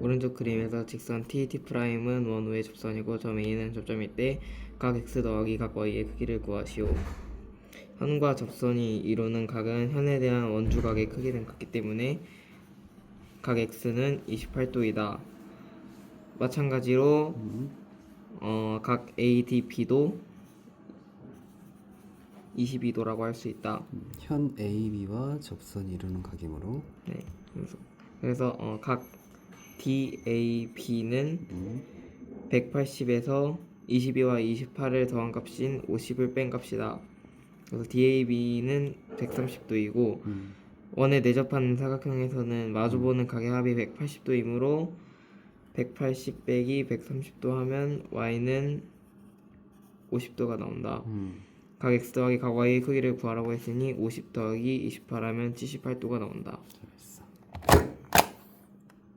오른쪽 그림에서 직선 t, t'은 원우의 접선이고 점 A는 접점일 때 각 x 더하기 각 y의 크기를 구하시오. 현과 접선이 이루는 각은 현에 대한 원주각의 크기는 같기 때문에 각 x는 28도이다. 마찬가지로 어, 각 ADP도 22도라고 할 수 있다. 현 AB와 접선이 이루는 각이므로 네, 그래서, 그래서 어, 각 DAB는 음, 180에서 22와 28을 더한 값인 50을 뺀 값이다. 그래서 DAB는 130도이고 음, 원에 내접하는 사각형에서는 마주보는 각의 합이 180도이므로 180 빼기 130도 하면 y는 50도가 나온다. 음. 각 x 더하기 각 y의 크기를 구하라고 했으니 50 더하기 28 하면 78도가 나온다.